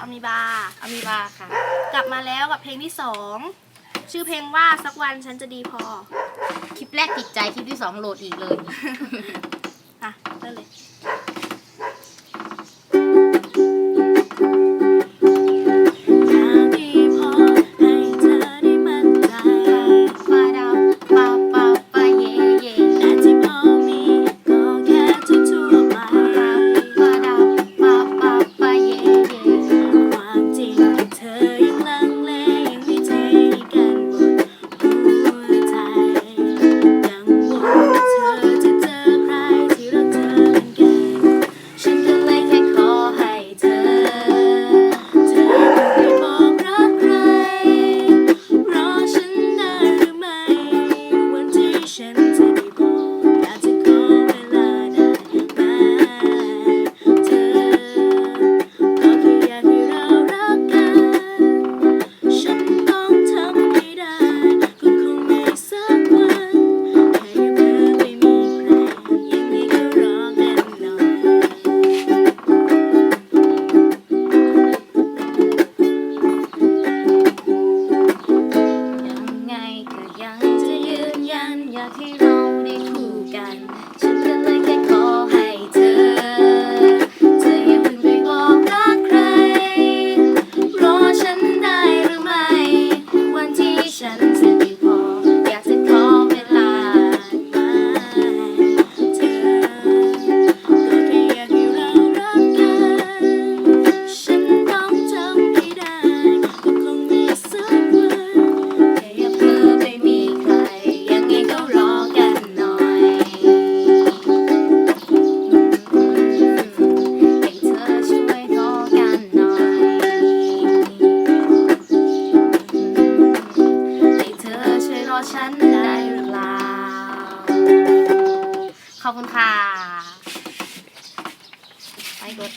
อะมีบาอะมีบาค่ะ กลับมาแล้วกับเพลงที่สองชื่อเพลงว่าสักวันฉันจะดีพอ คลิปแรกติดใจคลิปที่สองโหลดอีกเลย อะเริ่มเลย อยากให้เราได้คู่กันฉัน ฉันได้หรือเปล่า ขอบคุณค่ะ ไปกด